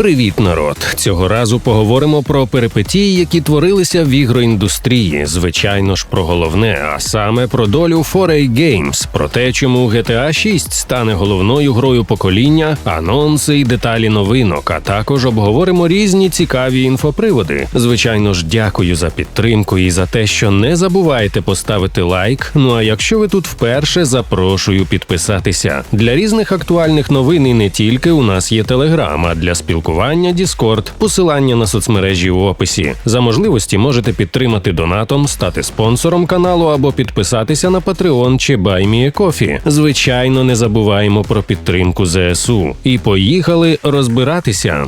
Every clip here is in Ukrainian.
Привіт, народ! Цього разу поговоримо про перипетії, які творилися в ігроіндустрії. Звичайно ж, про головне, а саме про долю 4A Games, про те, чому GTA 6 стане головною грою покоління, анонси і деталі новинок. А також обговоримо різні цікаві інфоприводи. Звичайно ж, дякую за підтримку і за те, що не забувайте поставити лайк. Ну а якщо ви тут вперше, запрошую підписатися. Для різних актуальних новин і не тільки у нас є телеграм, а для спілкування Discord, посилання на соцмережі у описі. За можливості можете підтримати донатом, стати спонсором каналу або підписатися на Patreon чи BuyMeACoffee. Звичайно, не забуваємо про підтримку ЗСУ. І поїхали розбиратися.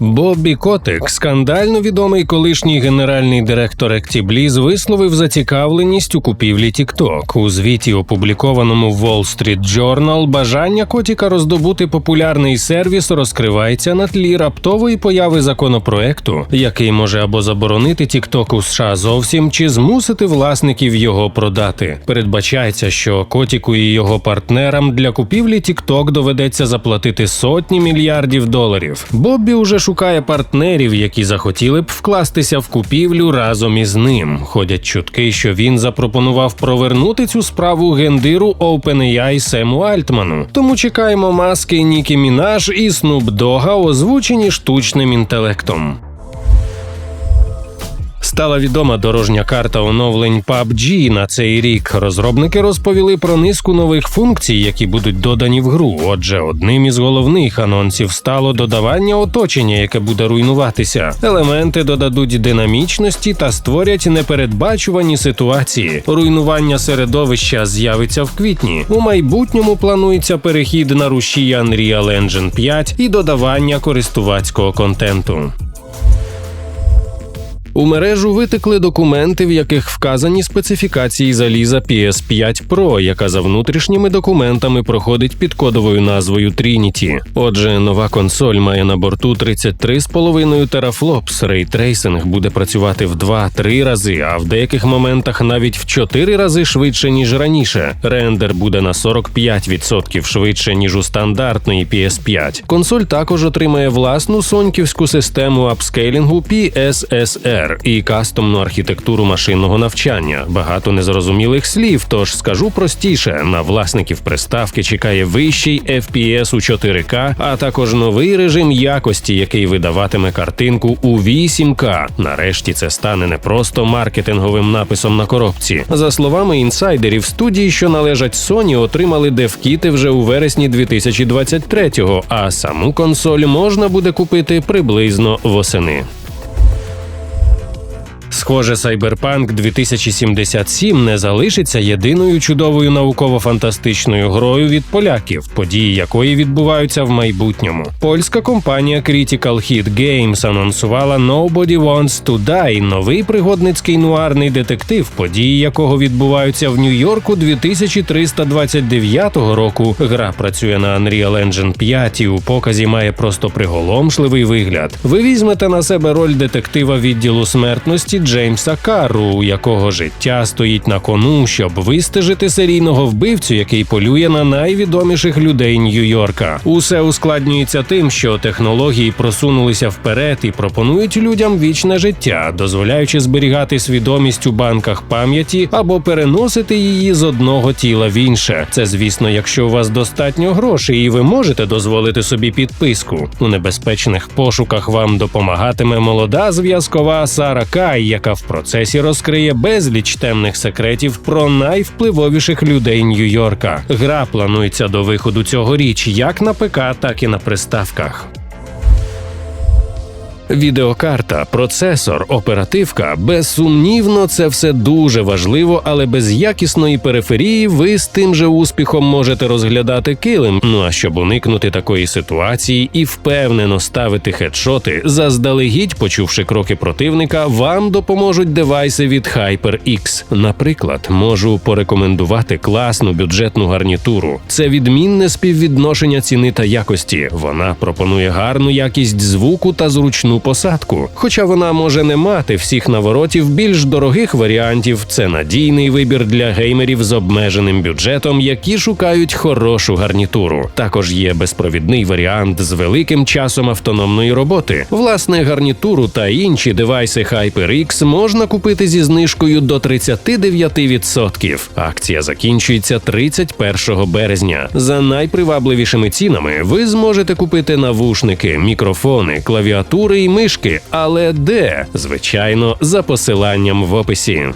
Боббі Котик, скандально відомий колишній генеральний директор Actibliz, висловив зацікавленість у купівлі TikTok. У звіті, опублікованому в Wall Street Journal, бажання Котіка роздобути популярний сервіс розкривається на тлі раптової появи законопроекту, який може або заборонити TikTok у США зовсім, чи змусити власників його продати. Передбачається, що Котіку і його партнерам для купівлі TikTok доведеться заплатити сотні мільярдів доларів. Боббі уже шукає партнерів, які захотіли б вкластися в купівлю разом із ним. Ходять чутки, що він запропонував провернути цю справу гендиру OpenAI Сему Альтману. Тому чекаємо маски Нікі Мінаж і Снуп Дога, озвучені штучним інтелектом. Стала відома дорожня карта оновлень PUBG на цей рік. Розробники розповіли про низку нових функцій, які будуть додані в гру. Отже, одним із головних анонсів стало додавання оточення, яке буде руйнуватися. Елементи додадуть динамічності та створять непередбачувані ситуації. Руйнування середовища з'явиться в квітні. У майбутньому планується перехід на руші Unreal Engine 5 і додавання користувацького контенту. У мережу витекли документи, в яких вказані специфікації заліза PS5 Pro, яка за внутрішніми документами проходить під кодовою назвою Trinity. Отже, нова консоль має на борту 33,5 терафлопс. Рейтрейсинг буде працювати в 2-3 рази, а в деяких моментах навіть в 4 рази швидше ніж раніше. Рендер буде на 45% швидше ніж у стандартної PS5. Консоль також отримає власну соньківську систему апскейлінгу PSSR і кастомну архітектуру машинного навчання. Багато незрозумілих слів. Тож скажу простіше: на власників приставки чекає вищий FPS у 4К, а також новий режим якості, який видаватиме картинку у 8К. Нарешті це стане не просто маркетинговим написом на коробці. За словами інсайдерів, студії, що належать Sony, отримали девкіти вже у вересні 2023-го, а саму консоль можна буде купити приблизно восени. Схоже, Cyberpunk 2077 не залишиться єдиною чудовою науково-фантастичною грою від поляків, події якої відбуваються в майбутньому. Польська компанія Critical Hit Games анонсувала Nobody Wants to Die – новий пригодницький нуарний детектив, події якого відбуваються в Нью-Йорку 2329 року. Гра працює на Unreal Engine 5 і у показі має просто приголомшливий вигляд. Ви візьмете на себе роль детектива відділу смертності Джеймса Карру, у якого життя стоїть на кону, щоб вистежити серійного вбивцю, який полює на найвідоміших людей Нью-Йорка. Усе ускладнюється тим, що технології просунулися вперед і пропонують людям вічне життя, дозволяючи зберігати свідомість у банках пам'яті або переносити її з одного тіла в інше. Це, звісно, якщо у вас достатньо грошей, і ви можете дозволити собі підписку. У небезпечних пошуках вам допомагатиме молода зв'язкова Сара Кай, яка в процесі розкриє безліч темних секретів про найвпливовіших людей Нью-Йорка. Гра планується до виходу цьогоріч як на ПК, так і на приставках. Відеокарта, процесор, оперативка безсумнівно, це все дуже важливо, але без якісної периферії ви з тим же успіхом можете розглядати килим. Ну а щоб уникнути такої ситуації і впевнено ставити хедшоти, заздалегідь, почувши кроки противника, вам допоможуть девайси від HyperX. Наприклад, можу порекомендувати класну бюджетну гарнітуру. Це відмінне співвідношення ціни та якості. Вона пропонує гарну якість звуку та зручну посадку. Хоча вона може не мати всіх наворотів більш дорогих варіантів, це надійний вибір для геймерів з обмеженим бюджетом, які шукають хорошу гарнітуру. Також є безпровідний варіант з великим часом автономної роботи. Власне, гарнітуру та інші девайси HyperX можна купити зі знижкою до 39%. Акція закінчується 31 березня. За найпривабливішими цінами ви зможете купити навушники, мікрофони, клавіатури і мишки. Але де? Звичайно, за посиланням в описі.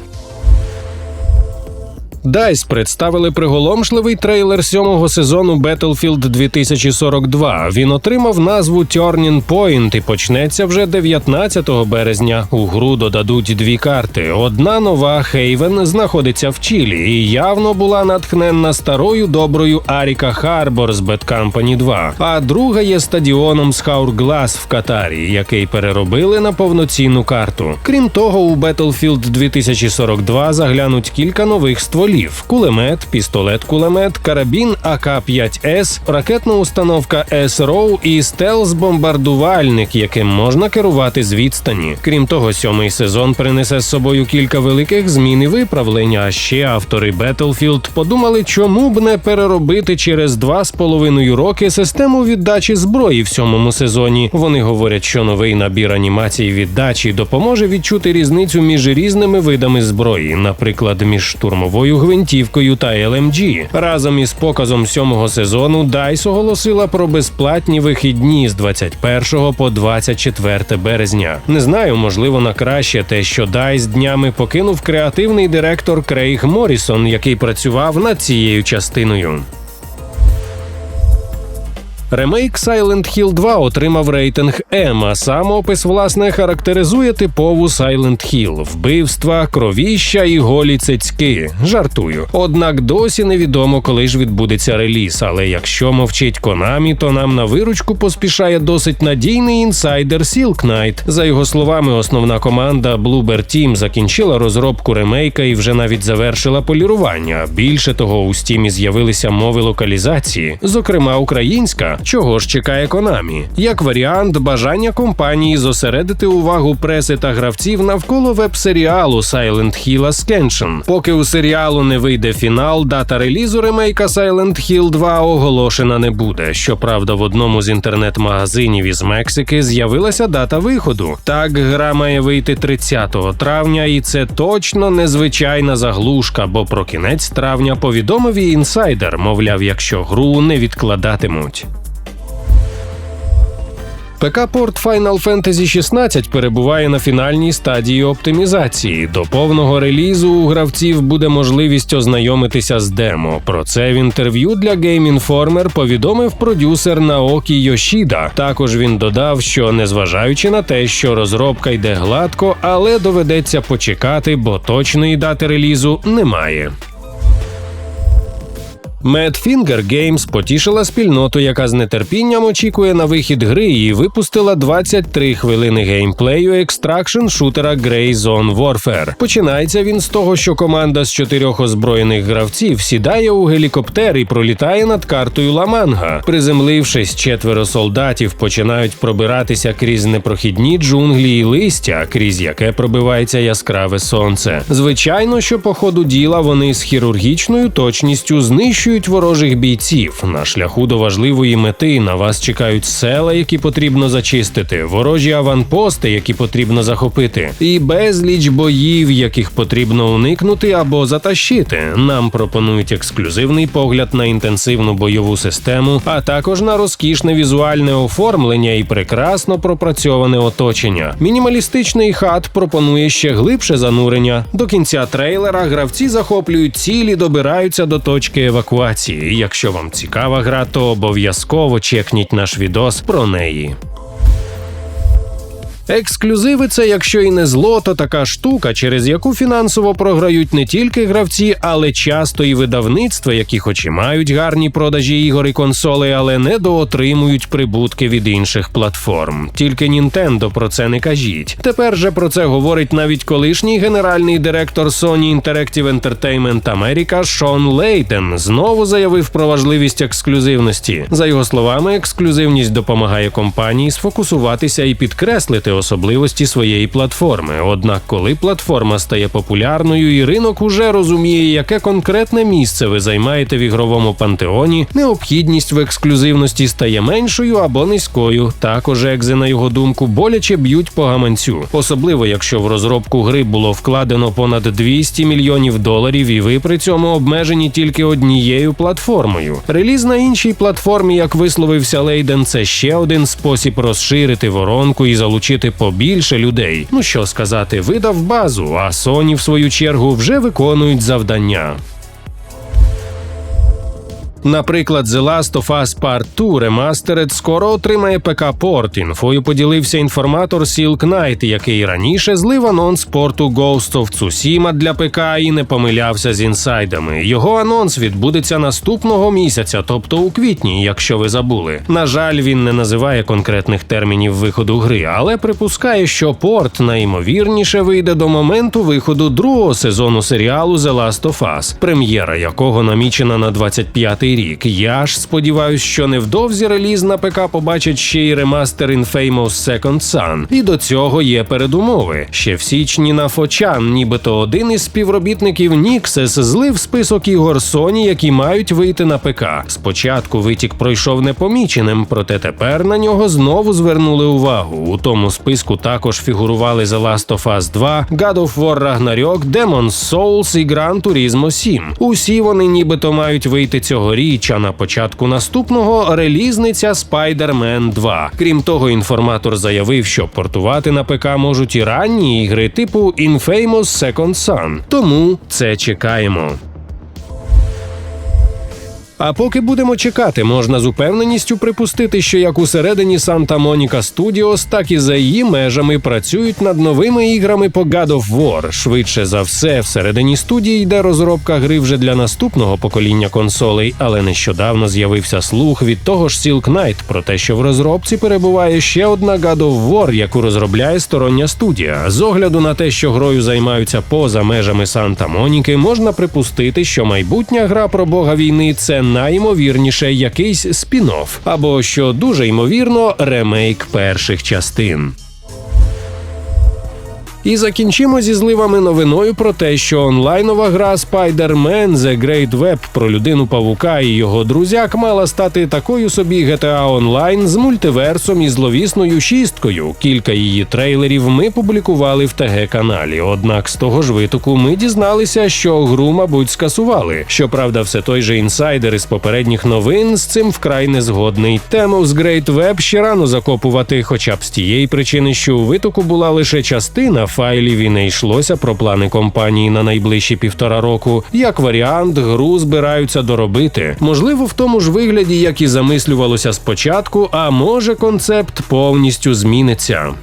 DICE представили приголомшливий трейлер сьомого сезону Battlefield 2042. Він отримав назву Turning Point і почнеться вже 19 березня. У гру додадуть дві карти. Одна нова Хейвен знаходиться в Чилі і явно була натхненна старою доброю Аріка Харбор з Bad Company 2. А друга є стадіоном з Hourglass в Катарі, який переробили на повноцінну карту. Крім того, у Battlefield 2042 заглянуть кілька нових стволів: кулемет, пістолет-кулемет, карабін АК-5С, ракетна установка S-ROW і стелс-бомбардувальник, яким можна керувати з відстані. Крім того, сьомий сезон принесе з собою кілька великих змін і виправлення. А ще автори Battlefield подумали, чому б не переробити через два з половиною роки систему віддачі зброї в сьомому сезоні. Вони говорять, що новий набір анімацій віддачі допоможе відчути різницю між різними видами зброї, наприклад, між штурмовою гвинтівкою та LMG. Разом із показом сьомого сезону Дайс оголосила про безплатні вихідні з 21 по 24 березня. Не знаю, можливо, на краще те, що Дайс днями покинув креативний директор Крейг Морісон, який працював над цією частиною. Ремейк Silent Hill 2 отримав рейтинг М, а самоопис власне характеризує типову Silent Hill – вбивства, кровіща і голі цицьки. Жартую. Однак досі невідомо, коли ж відбудеться реліз. Але якщо мовчить Konami, то нам на виручку поспішає досить надійний інсайдер Silk Knight. За його словами, основна команда Bloober Team закінчила розробку ремейка і вже навіть завершила полірування. Більше того, у стімі з'явилися мови локалізації, зокрема українська. Чого ж чекає Konami? Як варіант, бажання компанії зосередити увагу преси та гравців навколо веб-серіалу Silent Hill Ascension. Поки у серіалу не вийде фінал, дата релізу ремейка Silent Hill 2 оголошена не буде. Щоправда, в одному з інтернет-магазинів із Мексики з'явилася дата виходу. Так, гра має вийти 30 травня, і це точно незвичайна заглушка, бо про кінець травня повідомив і інсайдер, мовляв, якщо гру не відкладатимуть. ПК-порт Final Fantasy 16 перебуває на фінальній стадії оптимізації. До повного релізу у гравців буде можливість ознайомитися з демо. Про це в інтерв'ю для Game Informer повідомив продюсер Наокі Йошіда. Також він додав, що незважаючи на те, що розробка йде гладко, але доведеться почекати, бо точної дати релізу немає. Mad Finger Games потішила спільноту, яка з нетерпінням очікує на вихід гри і випустила 23 хвилини геймплею екстракшн шутера Zone Warfare. Починається він з того, що команда з чотирьох озброєних гравців сідає у гелікоптер і пролітає над картою Ламанга. Приземлившись, четверо солдатів починають пробиратися крізь непрохідні джунглі і листя, крізь яке пробивається яскраве сонце. Звичайно, що по ходу діла вони з хірургічною точністю знищують ворожих бійців. На шляху до важливої мети на вас чекають села, які потрібно зачистити, ворожі аванпости, які потрібно захопити, і безліч боїв, яких потрібно уникнути або затащити. Нам пропонують ексклюзивний погляд на інтенсивну бойову систему, а також на розкішне візуальне оформлення і прекрасно пропрацьоване оточення. Мінімалістичний хат пропонує ще глибше занурення. До кінця трейлера гравці захоплюють цілі, добираються до точки евакуації. Якщо вам цікава гра, то обов'язково чекніть наш відос про неї. Ексклюзиви це, якщо і не зло, то така штука, через яку фінансово програють не тільки гравці, але часто і видавництва, які хоч і мають гарні продажі ігор і консолей, але не доотримують прибутки від інших платформ. Тільки Nintendo про це не кажіть. Тепер же про це говорить навіть колишній генеральний директор Sony Interactive Entertainment America Шон Лейтен. Знову заявив про важливість ексклюзивності. За його словами, ексклюзивність допомагає компанії сфокусуватися і підкреслити особливості своєї платформи. Однак, коли платформа стає популярною і ринок уже розуміє, яке конкретне місце ви займаєте в ігровому пантеоні, необхідність в ексклюзивності стає меншою або низькою. Також екзи, на його думку, боляче б'ють по гаманцю, особливо якщо в розробку гри було вкладено понад 200 мільйонів доларів, і ви при цьому обмежені тільки однією платформою. Реліз на іншій платформі, як висловився Лейден, це ще один спосіб розширити воронку і залучити побільше людей. Ну що сказати, видав базу, а Sony, в свою чергу, вже виконують завдання. Наприклад, The Last of Us Part 2 Remastered скоро отримає ПК-порт. Інфою поділився інформатор Silk Knight, який раніше злив анонс порту Ghost of Tsushima для ПК і не помилявся з інсайдами. Його анонс відбудеться наступного місяця, тобто у квітні, якщо ви забули. На жаль, він не називає конкретних термінів виходу гри, але припускає, що порт найімовірніше вийде до моменту виходу другого сезону серіалу The Last of Us, прем'єра якого намічена на 25-й рік. Я ж сподіваюсь, що невдовзі реліз на ПК побачить ще й ремастер Infamous Second Son. І до цього є передумови. Ще в січні на Фочан, нібито один із співробітників Nixes злив список ігор Sony, які мають вийти на ПК. Спочатку витік пройшов непоміченим, проте тепер на нього знову звернули увагу. У тому списку також фігурували The Last of Us 2, God of War Ragnarok, Demon's Souls і Gran Turismo 7. Усі вони нібито мають вийти цьогоріч, а на початку наступного релізниця Spider-Man 2. Крім того, інформатор заявив, що портувати на ПК можуть і ранні ігри типу Infamous Second Son. Тому це чекаємо. А поки будемо чекати, можна з упевненістю припустити, що як усередині Santa Monica Studios, так і за її межами працюють над новими іграми по God of War. Швидше за все, всередині студії йде розробка гри вже для наступного покоління консолей, але нещодавно з'явився слух від того ж Silk Knight про те, що в розробці перебуває ще одна God of War, яку розробляє стороння студія. З огляду на те, що грою займаються поза межами Санта Моніки, можна припустити, що майбутня гра про бога війни це найімовірніше якийсь спін-офф, або що дуже ймовірно, ремейк перших частин. І закінчимо зі зливами новиною про те, що онлайнова гра Spider-Man The Great Web про людину павука і його друзяк мала стати такою собі GTA Online з мультиверсом і зловісною шісткою. Кілька її трейлерів ми публікували в ТГ каналі. Однак з того ж витоку ми дізналися, що гру, мабуть, скасували. Щоправда, все той же інсайдер із попередніх новин з цим вкрай не згодний. Тему з Great Web ще рано закопувати, хоча б з тієї причини, що у витоку була лише частина файлів і не йшлося про плани компанії на найближчі півтора року. Як варіант, гру збираються доробити. Можливо, в тому ж вигляді, як і замислювалося спочатку, а може концепт повністю зміниться.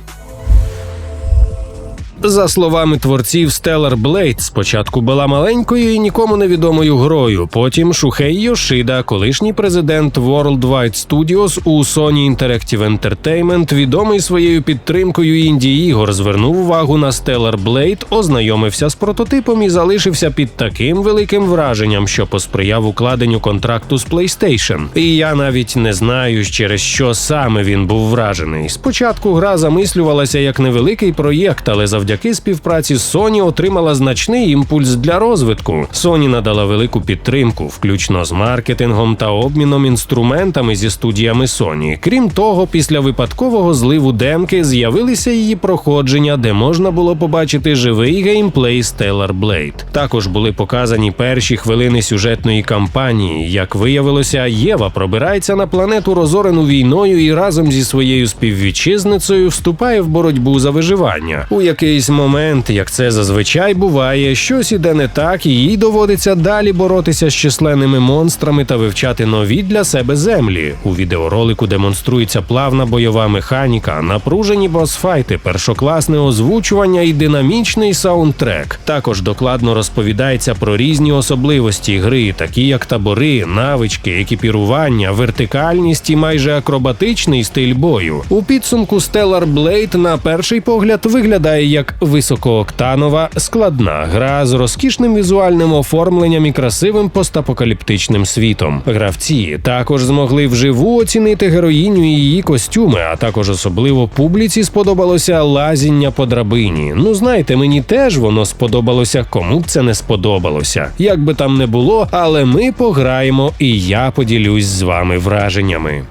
За словами творців Stellar Blade, спочатку була маленькою і нікому невідомою грою. Потім Шухей Йошида, колишній президент Worldwide Studios у Sony Interactive Entertainment, відомий своєю підтримкою інді ігор, звернув увагу на Stellar Blade, ознайомився з прототипом і залишився під таким великим враженням, що посприяв укладенню контракту з PlayStation. І я навіть не знаю, через що саме він був вражений. Спочатку гра замислювалася як невеликий проєкт, але завдяки завдяки співпраці Sony отримала значний імпульс для розвитку. Sony надала велику підтримку, включно з маркетингом та обміном інструментами зі студіями Sony. Крім того, після випадкового зливу демки з'явилися її проходження, де можна було побачити живий геймплей Stellar Blade. Також були показані перші хвилини сюжетної кампанії. Як виявилося, Єва пробирається на планету розорену війною і разом зі своєю співвітчизницею вступає в боротьбу за виживання. У якийсь момент, як це зазвичай буває, щось іде не так, і їй доводиться далі боротися з численними монстрами та вивчати нові для себе землі. У відеоролику демонструється плавна бойова механіка, напружені босфайти, першокласне озвучування і динамічний саундтрек. Також докладно розповідається про різні особливості гри, такі як табори, навички, екіпірування, вертикальність і майже акробатичний стиль бою. У підсумку Stellar Blade на перший погляд виглядає як високооктанова, складна гра з розкішним візуальним оформленням і красивим постапокаліптичним світом. Гравці також змогли вживу оцінити героїню і її костюми, а також особливо публіці сподобалося лазіння по драбині. Ну знаєте, мені теж воно сподобалося, кому б це не сподобалося. Як би там не було, але ми пограємо, і я поділюсь з вами враженнями.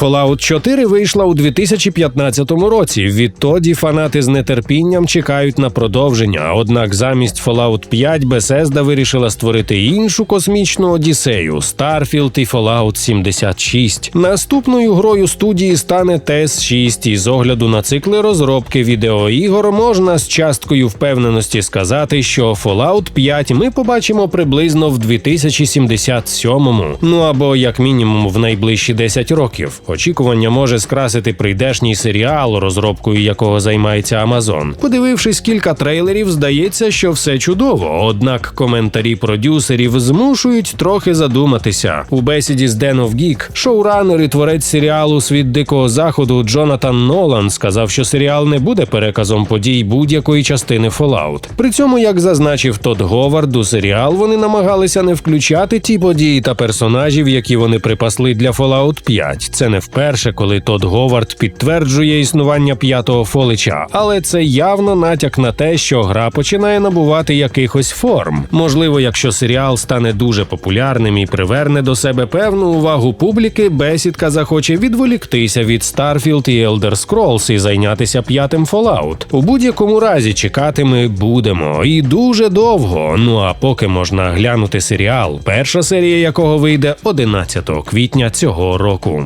Fallout 4 вийшла у 2015 році. Відтоді фанати з нетерпінням чекають на продовження. Однак замість Fallout 5 Bethesda вирішила створити іншу космічну одіссею Starfield і Fallout 76. Наступною грою студії стане TES 6 і з огляду на цикли розробки відеоігор можна з часткою впевненості сказати, що Fallout 5 ми побачимо приблизно в 2077-му. Ну або як мінімум в найближчі 10 років. Очікування може скрасити прийдешній серіал, розробкою якого займається Амазон. Подивившись кілька трейлерів, здається, що все чудово. Однак коментарі продюсерів змушують трохи задуматися. У бесіді з Den of Geek шоуранер і творець серіалу Світ дикого заходу Джонатан Нолан сказав, що серіал не буде переказом подій будь-якої частини Fallout. При цьому, як зазначив Тодд Говард, у серіал вони намагалися не включати ті події та персонажів, які вони припасли для Fallout 5. Це не вперше, коли Тодд Говард підтверджує існування п'ятого фолича, але це явно натяк на те, що гра починає набувати якихось форм. Можливо, якщо серіал стане дуже популярним і приверне до себе певну увагу публіки, бесідка захоче відволіктися від Starfield і Elder Scrolls і зайнятися п'ятим Fallout. У будь-якому разі чекати ми будемо і дуже довго. Ну а поки можна глянути серіал, перша серія якого вийде 11 квітня цього року.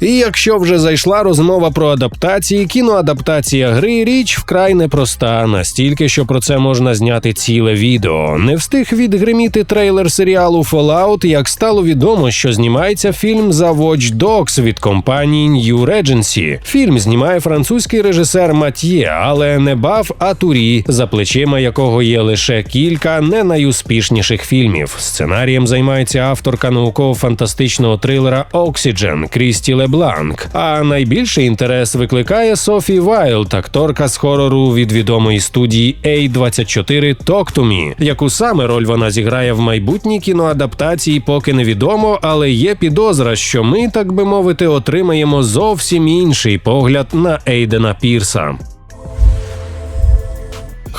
І якщо вже зайшла розмова про адаптації, кіноадаптація гри річ вкрай непроста, настільки, що про це можна зняти ціле відео. Не встиг відгриміти трейлер серіалу Fallout, як стало відомо, що знімається фільм за Watch Dogs від компанії New Regency. Фільм знімає французький режисер Матьє, але не бав а турі, за плечима якого є лише кілька не найуспішніших фільмів. Сценарієм займається авторка науково-фантастичного трилера Oxygen Крісті Лебланк. А найбільший інтерес викликає Софі Вайлд, акторка з хорору від відомої студії A24 Talk to Me. Яку саме роль вона зіграє в майбутній кіноадаптації, поки невідомо, але є підозра, що ми, так би мовити, отримаємо зовсім інший погляд на Ейдена Пірса.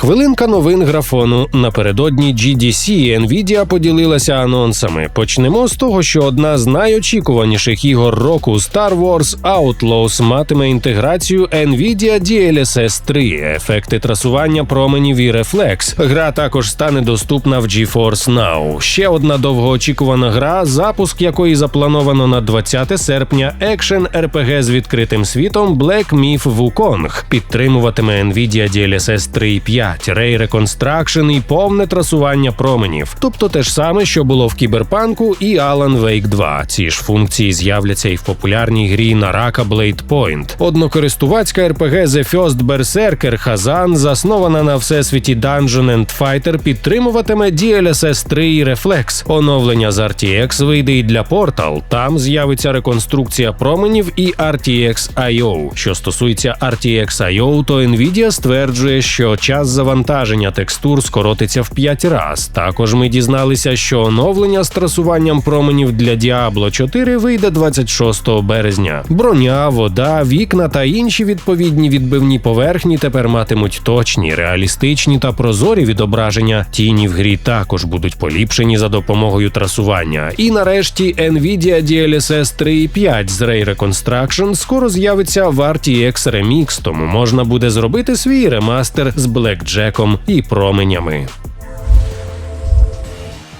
Хвилинка новин графону напередодні GDC Nvidia поділилася анонсами. Почнемо з того, що одна з найочікуваніших ігор року Star Wars Outlaws матиме інтеграцію Nvidia DLSS 3, ефекти трасування променів і рефлекс. Гра також стане доступна в GeForce Now. Ще одна довгоочікувана гра, запуск якої заплановано на 20 серпня. Екшен RPG з відкритим світом Black Myth Wukong підтримуватиме Nvidia DLSS 3.5. 5, Ray Reconstruction і повне трасування променів, тобто те ж саме, що було в кіберпанку і Alan Wake 2. Ці ж функції з'являться і в популярній грі Naraka Blade Point. Однокористувацька RPG The First Berserker Hazan, заснована на всесвіті Dungeon and Fighter, підтримуватиме DLSS 3 і Reflex. Оновлення з RTX вийде і для Portal. Там з'явиться реконструкція променів і RTX IO. Що стосується RTX IO, то Nvidia стверджує, що час завантаження текстур скоротиться в 5 раз. Також ми дізналися, що оновлення з трасуванням променів для Diablo 4 вийде 26 березня. Броня, вода, вікна та інші відповідні відбивні поверхні тепер матимуть точні, реалістичні та прозорі відображення. Тіні в грі також будуть поліпшені за допомогою трасування. І нарешті Nvidia DLSS 3.5 з Ray Reconstruction скоро з'явиться в RTX Remix, тому можна буде зробити свій ремастер з Black Джеком і променями.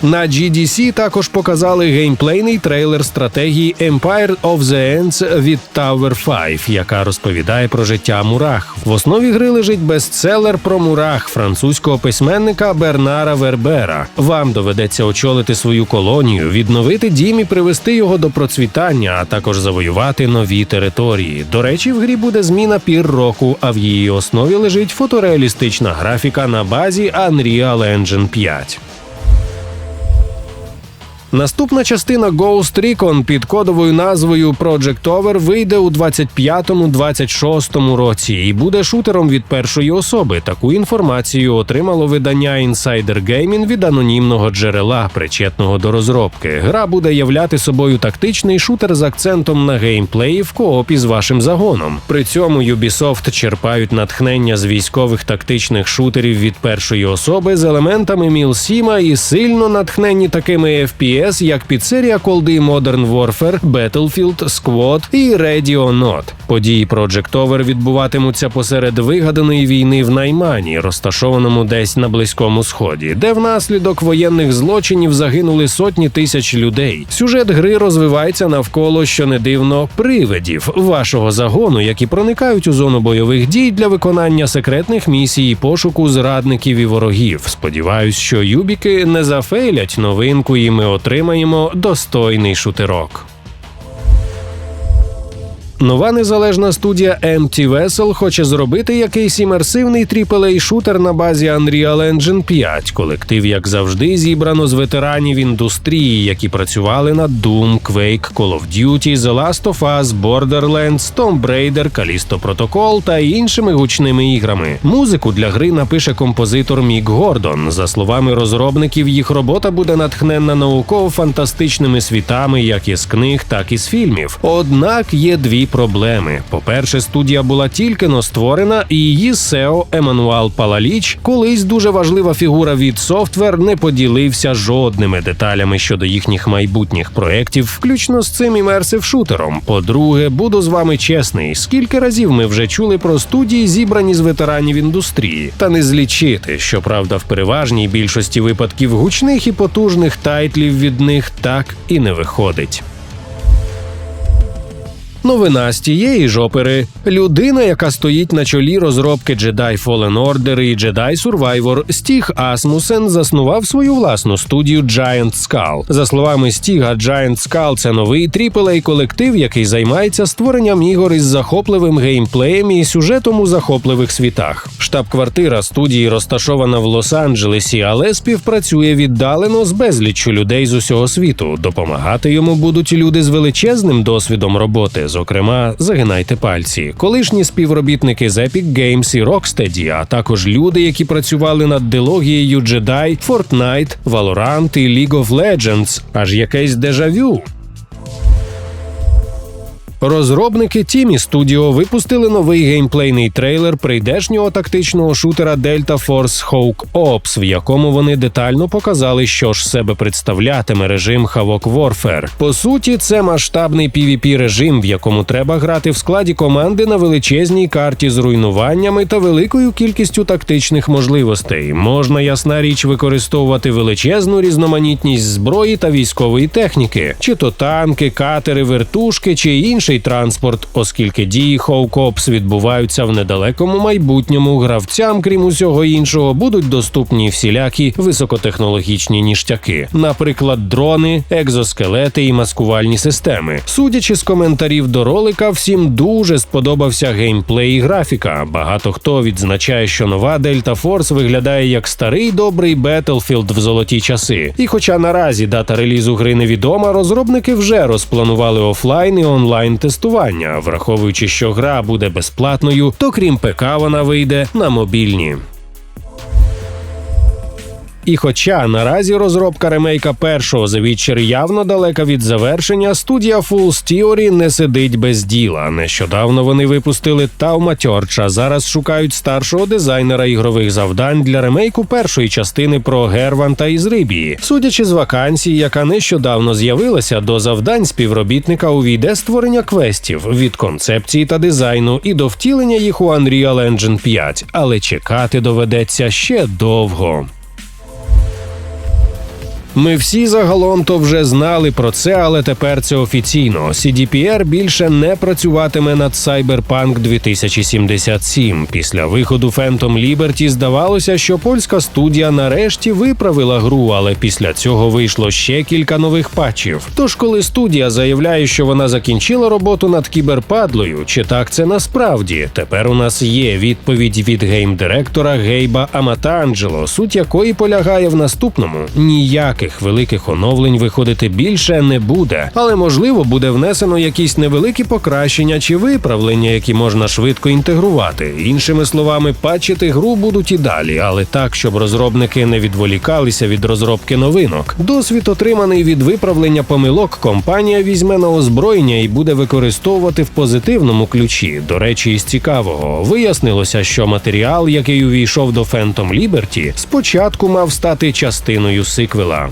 На GDC також показали геймплейний трейлер стратегії Empire of the Ants від Tower 5, яка розповідає про життя мурах. В основі гри лежить бестселер про мурах французького письменника Бернара Вербера. Вам доведеться очолити свою колонію, відновити дім і привести його до процвітання, а також завоювати нові території. До речі, в грі буде зміна пір року, а в її основі лежить фотореалістична графіка на базі Unreal Engine 5. Наступна частина Ghost Recon під кодовою назвою Project Over вийде у 25-26 році і буде шутером від першої особи. Таку інформацію отримало видання Insider Gaming від анонімного джерела, причетного до розробки. Гра буде являти собою тактичний шутер з акцентом на геймплеї в коопі з вашим загоном. При цьому Ubisoft черпають натхнення з військових тактичних шутерів від першої особи з елементами Мілсіма і сильно натхнені такими FPS, як піцерія колди Modern Warfare, Battlefield, Squad і Not. Події Project Over відбуватимуться посеред вигаданої війни в Наймані, розташованому десь на близькому сході, де внаслідок воєнних злочинів загинули сотні тисяч людей. Сюжет гри розвивається навколо, що не дивно, привидів вашого загону, які проникають у зону бойових дій для виконання секретних місій і пошуку зрадників і ворогів. Сподіваюсь, що юбіки не зафейлять новинку, і ми отримаємо достойний шутерок. Нова незалежна студія Empty Vessel хоче зробити якийсь імерсивний aaa шутер на базі Unreal Engine 5. Колектив, як завжди, зібрано з ветеранів індустрії, які працювали над Doom, Quake, Call of Duty, The Last of Us, Borderlands, Tomb Raider, Callisto Protocol та іншими гучними іграми. Музику для гри напише композитор Мік Гордон. За словами розробників, їх робота буде натхненна науково-фантастичними світами, як із книг, так і з фільмів. Однак є дві проблеми. По-перше, студія була тільки но створена, і її SEO Еммануал Палаліч, колись дуже важлива фігура від Software, не поділився жодними деталями щодо їхніх майбутніх проєктів, включно з цим імерсив шутером. По-друге, буду з вами чесний. Скільки разів ми вже чули про студії, зібрані з ветеранів індустрії, та не злічити. Щоправда, в переважній більшості випадків гучних і потужних тайтлів від них так і не виходить. Новина з тієї ж опери. Людина, яка стоїть на чолі розробки Jedi Fallen Order і Jedi Survivor, Стіг Асмусен заснував свою власну студію Giant Skull. За словами Стіга, Giant Skull – це новий aaa колектив, який займається створенням ігор із захопливим геймплеєм і сюжетом у захопливих світах. Штаб-квартира студії розташована в Лос-Анджелесі, але співпрацює віддалено з безліччю людей з усього світу. Допомагати йому будуть люди з величезним досвідом роботи. Зокрема, загинайте пальці, колишні співробітники з Epic Games і Rocksteady, а також люди, які працювали над дилогією Jedi, Fortnite, Valorant і League of Legends, аж якесь дежавю. Розробники Тімі Studio випустили новий геймплейний трейлер прийдешнього тактичного шутера Delta Force Hawk Ops, в якому вони детально показали, що ж себе представлятиме режим Havok Warfare. По суті, це масштабний pvp режим, в якому треба грати в складі команди на величезній карті з руйнуваннями та великою кількістю тактичних можливостей. Можна ясна річ використовувати величезну різноманітність зброї та військової техніки, чи то танки, катери, вертушки чи інші інший транспорт, оскільки дії Хоукопс відбуваються в недалекому майбутньому. Гравцям, крім усього іншого, будуть доступні всілякі високотехнологічні ніштяки, наприклад, дрони, екзоскелети і маскувальні системи. Судячи з коментарів до ролика, всім дуже сподобався геймплей і графіка. Багато хто відзначає, що нова Delta Force виглядає як старий добрий Battlefield в золоті часи. І, хоча наразі дата релізу гри невідома, розробники вже розпланували офлайн і онлайн тестування, враховуючи, що гра буде безплатною, то крім ПК вона вийде на мобільні. І хоча наразі розробка ремейка першого The Witcher явно далека від завершення, студія Fool's Theory не сидить без діла. Нещодавно вони випустили Таума Тьорча. Зараз шукають старшого дизайнера ігрових завдань для ремейку першої частини про Герванта із Рибії. Судячи з вакансії, яка нещодавно з'явилася, до завдань співробітника увійде створення квестів від концепції та дизайну і до втілення їх у Unreal Engine 5, але чекати доведеться ще довго. Ми всі загалом то вже знали про це, але тепер це офіційно. CDPR більше не працюватиме над Cyberpunk 2077. Після виходу Phantom Liberty здавалося, що польська студія нарешті виправила гру, але після цього вийшло ще кілька нових патчів. Тож, коли студія заявляє, що вона закінчила роботу над кіберпадлою, чи так це насправді? Тепер у нас є відповідь від геймдиректора Гейба Аматанджело, суть якої полягає в наступному: ніяких ніяких великих оновлень виходити більше не буде, але можливо буде внесено якісь невеликі покращення чи виправлення, які можна швидко інтегрувати. Іншими словами, патчити гру будуть і далі, але так, щоб розробники не відволікалися від розробки новинок. Досвід, отриманий від виправлення помилок, компанія візьме на озброєння і буде використовувати в позитивному ключі. До речі, із цікавого вияснилося, що матеріал, який увійшов до Phantom Liberty, спочатку мав стати частиною сиквела.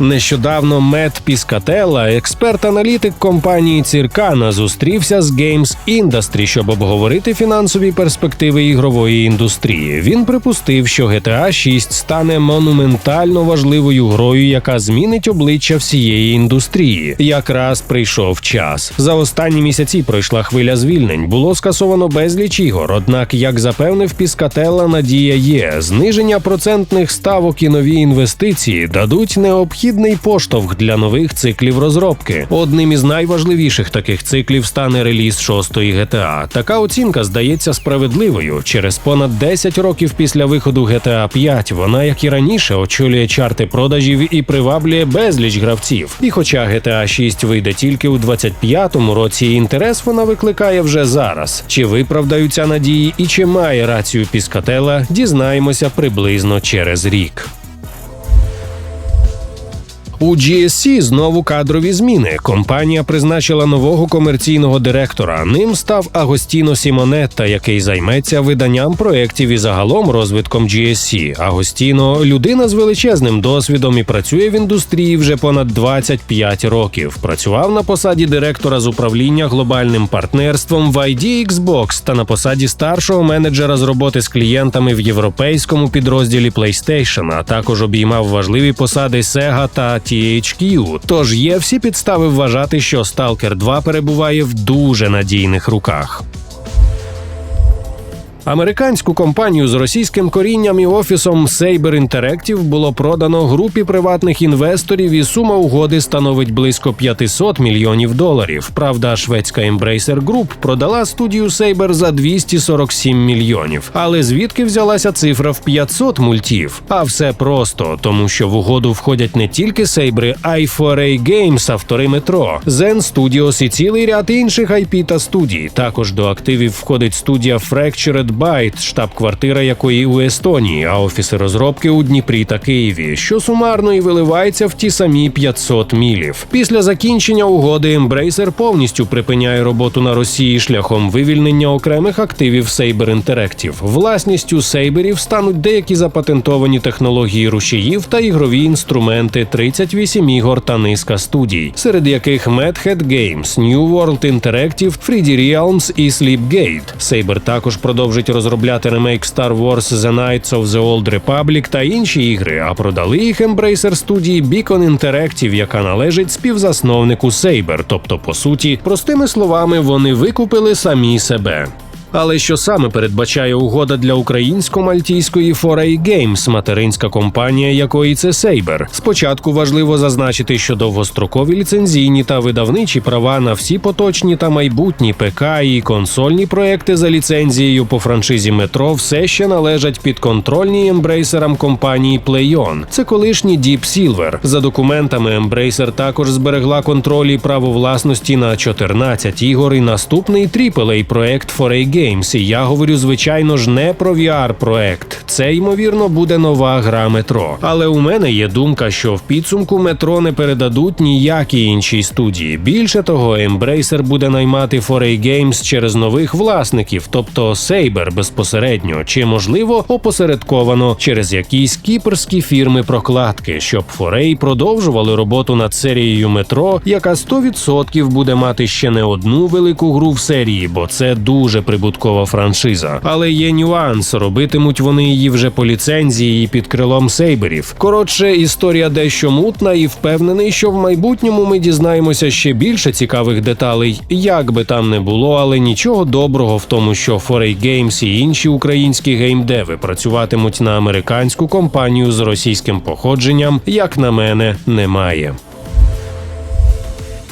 Нещодавно Мет Піскателла, експерт-аналітик компанії Ціркана, зустрівся з Games Industry, щоб обговорити фінансові перспективи ігрової індустрії. Він припустив, що GTA 6 стане монументально важливою грою, яка змінить обличчя всієї індустрії. Якраз прийшов час. За останні місяці пройшла хвиля звільнень. Було скасовано безліч ігор. Однак, як запевнив Піскателла, надія є зниження процентних ставок і нові інвестиції дадуть необхідні необхідний поштовх для нових циклів розробки. Одним із найважливіших таких циклів стане реліз шостої GTA. Така оцінка здається справедливою. Через понад 10 років після виходу GTA 5 вона, як і раніше, очолює чарти продажів і приваблює безліч гравців. І хоча GTA 6 вийде тільки у 25-му році, інтерес вона викликає вже зараз. Чи виправдаються надії і чи має рацію Піскателла, дізнаємося приблизно через рік. У GSC знову кадрові зміни. Компанія призначила нового комерційного директора. Ним став Агостіно Сімонетта, який займеться виданням проєктів і загалом розвитком GSC. Агостіно людина з величезним досвідом і працює в індустрії вже понад 25 років. Працював на посаді директора з управління глобальним партнерством в ID Xbox та на посаді старшого менеджера з роботи з клієнтами в європейському підрозділі PlayStation, а також обіймав важливі посади Sega та THQ. Тож є всі підстави вважати, що Stalker 2 перебуває в дуже надійних руках. Американську компанію з російським корінням і офісом Saber Interactive було продано групі приватних інвесторів, і сума угоди становить близько 500 мільйонів доларів. Правда, шведська Embracer Group продала студію Saber за 247 мільйонів. Але звідки взялася цифра в 500 мультів? А все просто тому, що в угоду входять не тільки Saber, а й 4A Games, автори метро, Zen Studios і цілий ряд інших IP та студій. Також до активів входить студія Fractured Byte, штаб-квартира якої у Естонії, а офіси розробки у Дніпрі та Києві, що сумарно і виливається в ті самі 500 мілів. Після закінчення угоди Embracer повністю припиняє роботу на Росії шляхом вивільнення окремих активів Saber Interactive. Власністю Сейберів стануть деякі запатентовані технології рушіїв та ігрові інструменти, 38 ігор та низка студій, серед яких Madhead Games, New World Interactive, 3D Realms і Sleepgate. Saber також продовжить розробляти ремейк Star Wars The Knights of the Old Republic та інші ігри, а продали їх Embracer студії Beacon Interactive, яка належить співзасновнику Saber. Тобто, по суті, простими словами, вони викупили самі себе. Але що саме передбачає угода для українсько-мальтійської 4A Games, материнська компанія якої це Saber? Спочатку важливо зазначити, що довгострокові ліцензійні та видавничі права на всі поточні та майбутні ПК і консольні проекти за ліцензією по франшизі метро все ще належать підконтрольній ембрейсерам компанії PlayOn. Це колишній Deep Silver. За документами Embracer також зберегла контроль і право власності на 14 ігор і наступний AAA проект 4A Games. І я говорю, звичайно ж, не про VR-проект. Це ймовірно буде нова гра метро. Але у мене є думка, що в підсумку метро не передадуть ніякій іншій студії. Більше того, Embracer буде наймати 4A Games через нових власників, тобто Saber безпосередньо, чи можливо опосередковано через якісь кіперські фірми прокладки, щоб 4A продовжували роботу над серією метро, яка 100% буде мати ще не одну велику гру в серії, бо це дуже прибуткова франшиза. Але є нюанс, робитимуть вони її вже по ліцензії і під крилом сейберів. Коротше, історія дещо мутна, і впевнений, що в майбутньому ми дізнаємося ще більше цікавих деталей, як би там не було, але нічого доброго в тому, що 4A Games і інші українські геймдеви працюватимуть на американську компанію з російським походженням, як на мене, немає.